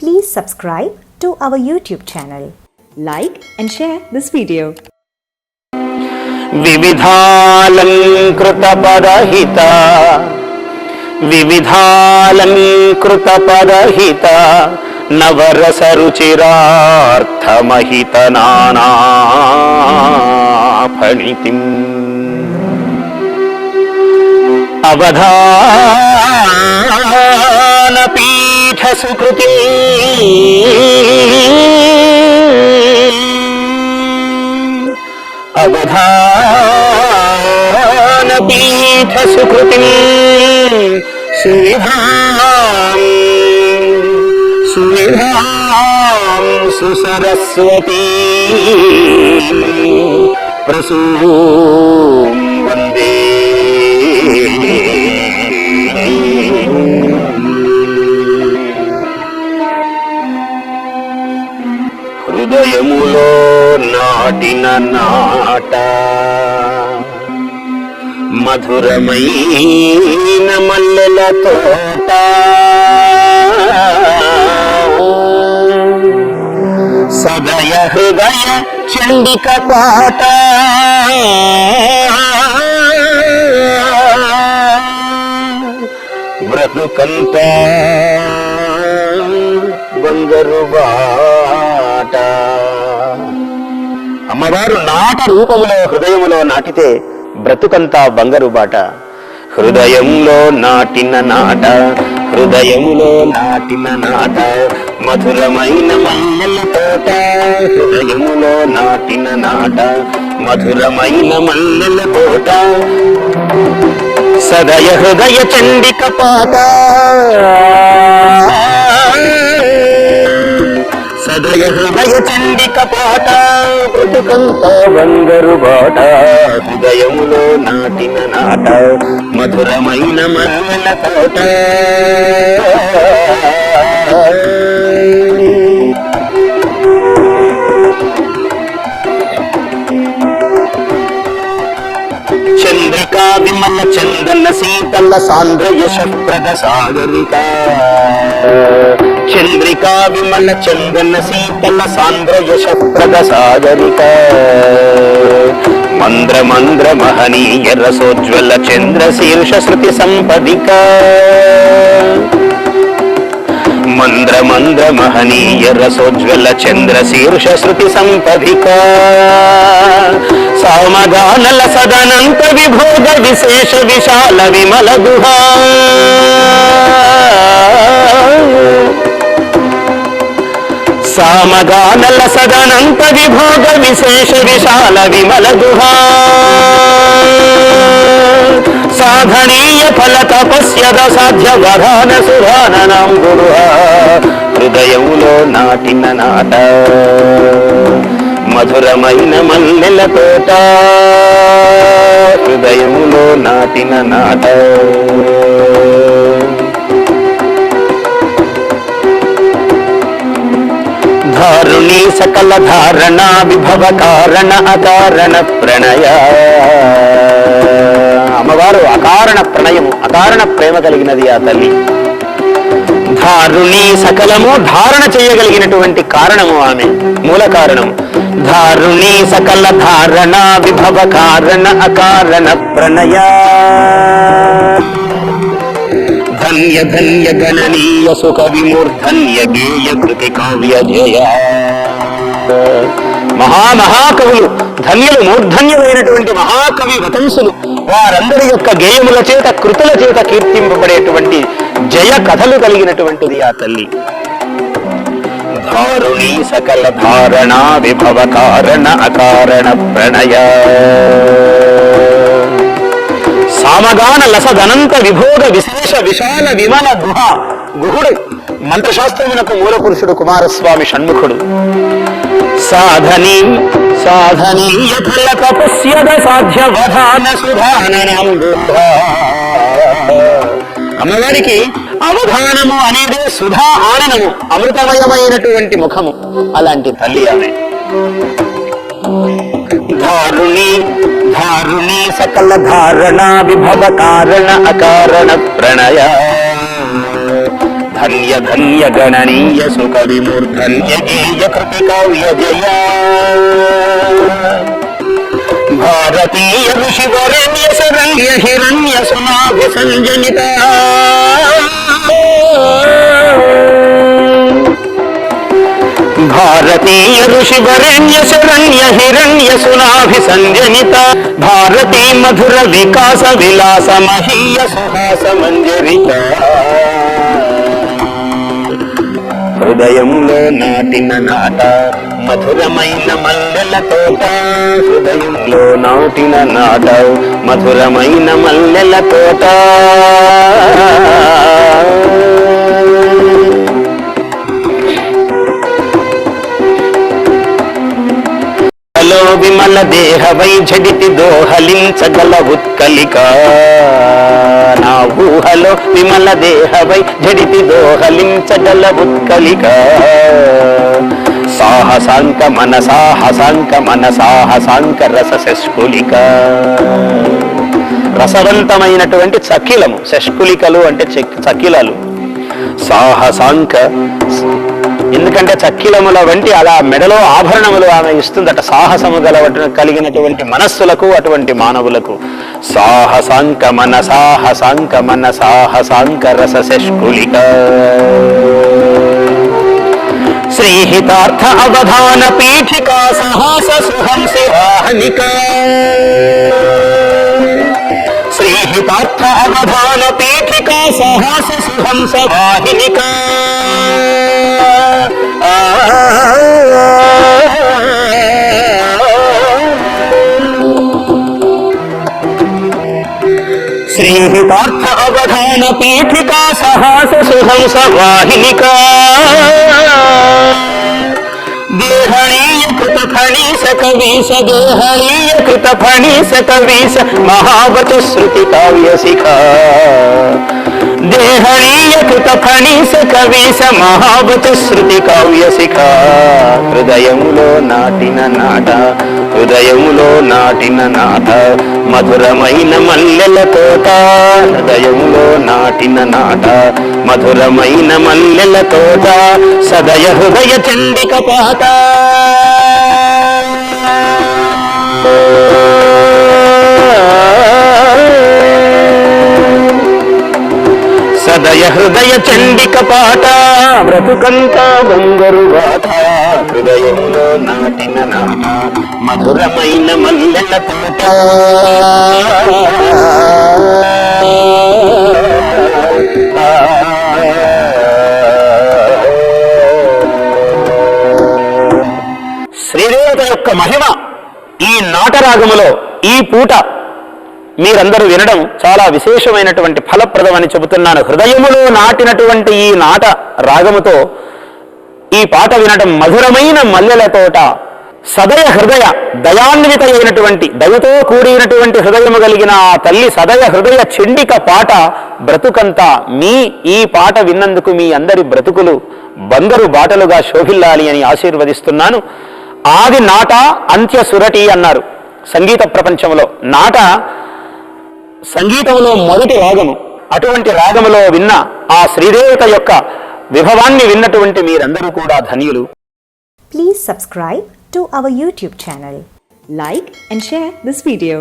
Please subscribe to our YouTube channel. Like and share this video. వివిధాలంకృతపదహిత వివిధాలంకృతపదహిత నవరసరుచిరార్థమహిత నానాఫణితిం అవధానపీఠ Sukriti అవధానపీఠ Sukriti సువిధాం సువిధాం సుసరస్వతీ. Prasu పుట్టిన నాట మధురమైన మల్లెల తోట. సదయ హృదయ చండిక పాట బ్రతుకంత బంగారు బాట. అమ్మవారు నాట రూపములో హృదయములో నాటితే బ్రతుకంతా బంగారు బాట. హృదయంలో నాటిన నాట హృదయములో నాటిన నాట మధురమైన మల్లెల తోట. హృదయములో నాటిన నాట మధురమైన మల్లెల తోట. సదయ హృదయ చండిక పాట. సదయ హృదయ చండిక పాట బ్రతుకంత బంగారు బాట హృదయములో నాటిన నాట మధురమైన మల్లెల తోట చంద్రికా విమల చందన సీతల సాంద్ర యశప్రద సాగరిక. చంద్రికా విమల చందన శీతల సాంద్ర యశప్రద సాగరిక. మంద్ర మంద్ర మహనీయ రసోజ్వల చంద్ర శీర్ష శృతి సంపదిక. మంద్ర మంద్ర మహనీయ రసోజ్వల చంద్ర శీర్ష శృతి సంపదిక. సామగానల సదనంత విభోగ విశేష విశాల విమల గుహా. సామగానల సదనంత విభోగ విశేష విశాల విమల గుహా. సాధనీయ ఫల తపస్యద సాధ్య వధాన సుధానం గురు హృదయములో నాటిన నాట. మధురమైన మల్లెల తోట. హృదయములో నాటిన నాట. ధారుణి సకల ధారణా విభవ కారణ అకారణ ప్రణయ. అమ్మవారు అకారణ ప్రణయము అకారణ ప్రేమ కలిగినది ఆ తల్లి. ధారుణి సకలము ధారణ చేయగలిగినటువంటి కారణము ఆమె మూల కారణం ధారుణి సకల ధారణ విభవ కారణ అకారణ ప్రణయ. ధన్య ధన్య గణనీయ సుఖ విమూర్ధన్య గేయ కృతి కావ్య జయ మహామహాకవులు ధన్యులు మూర్ధన్యులైనటువంటి మహాకవి వతంసులు వారందరి యొక్క గేయముల చేత కృతుల చేత కీర్తింపబడేటువంటి జయ కథలు కలిగినటువంటిది ఆ తల్లి. ధారుణీ సకల ధారణ విభవ కారణ అకారణ ప్రణయ. సామగాన లసదనంత విభోగ విశేష విశాల విమల గుహ. గుహుడు మంత్రశాస్త్రమునకు మూల పురుషుడు కుమారస్వామి షణ్ముఖుడు. సాధని సాధనీయ ఫల తపస్యద సాధ్య వధాన సుధానం అమ్మవారికి అవధానము అనేది సుధా ఆననము అమృతమయమైనటువంటి ముఖము. అలాంటి తల్లి ఆమె. ధారుణి ధారుణి సకల ధారణ విభవ కారణ అకారణ ప్రణయ. ధన్య ధన్య గణనీయ సుఖ విమూర్ధన్య గేయ కృతి కావ్య జయ. భారతీయ ఋషి వరణ్య శరణ్య హిరణ్య సునాభి భారతీయ ఋషి వరణ్య శరణ్య హిరణ్య సునాభి సంజనిత భారతీ మధుర వికాస విలాస మహీయ సుహాస మంజరిత హృదయంలో నాటిన నాట మధురమైన మల్లెల తోట హృదయంలో నాటిన నాట మధురమైన మల్లెల తోట హలో విమల దేహ వైఝడితి దోహలించగల ఉత్కలిక నా ఊహలో విమల దేహ వైఝడితి దోహలించగల ఉత్కలిక సాహసాంక మన సాహసాంక మన సాహసాంక రస శస్కులిక రసవంతమైనటువంటి చకిలము శష్కులికలు అంటే చెక్- చకిలలు సాహసాంక ఎందుకంటే చక్కిలముల వంటి అలా మెడలో ఆభరణములు ఆమె ఇస్తుందట. సాహసము గల కలిగినటువంటి మనస్సులకు అటువంటి మానవులకు. సాహసాంక మన సాహసాంక మన సాహసాంక రస శ్రీహితార్థ అవధాన పీఠికా సహాస సుహంసి వాహనిక. శ్రీహితార్థ అవధాన పీఠికా సహాస సుహంస వాహినిక శ్రీహితార్థ అవధాన పీఠికా సహాస సుహంస వాహినిక దేహళీయ కృత ఫణీస కవీశ దేహళీయ కృత ఫణీస కవీశ మహావచ శృతి కావ్యశిఖ దేహళీయ కృత ఫణీస కవీశ మహావచ శృతి కావ్యశిఖ హృదయములో నాటిన నాట హృదయములో నాటిన నాట మధురమైన మల్లెల తోట. హృదయములో నాటిన నాట మధురమైన మల్లెల తోట. సదయ హృదయ చండిక పాట సదయ హృదయ చండిక పాట. బ్రతుకంతా బంగరు బాట హృదయంలో నాటిన నాట మధురమైన మల్లెల తోట శ్రీదేవత యొక్క మహిమ ఈ నాటరాగములో ఈ పూట మీరందరూ వినడం చాలా విశేషమైనటువంటి ఫలప్రదమని చెబుతున్నాను. హృదయములో నాటినటువంటి ఈ నాట రాగముతో ఈ పాట వినడం మధురమైన మల్లెల తోట. సదయ హృదయ దయాన్విత అయినటువంటి దయతో కూడినటువంటి హృదయము కలిగిన ఆ తల్లి సదయ హృదయ చెండిక పాట బ్రతుకంతా మీ ఈ పాట విన్నందుకు మీ అందరి బ్రతుకులు బందరు బాటలుగా శోభిల్లాలి అని ఆశీర్వదిస్తున్నాను. ఆది నాట అంత్య సురటి అన్నారు సంగీత ప్రపంచంలో. నాట సంగీతంలో మొదటి రాగము. అటువంటి రాగములో విన్న ఆ శ్రీదేవత యొక్క విభవాన్ని విన్నటువంటి మీరందరూ కూడా ధన్యులు. Please subscribe to our YouTube channel like and share this video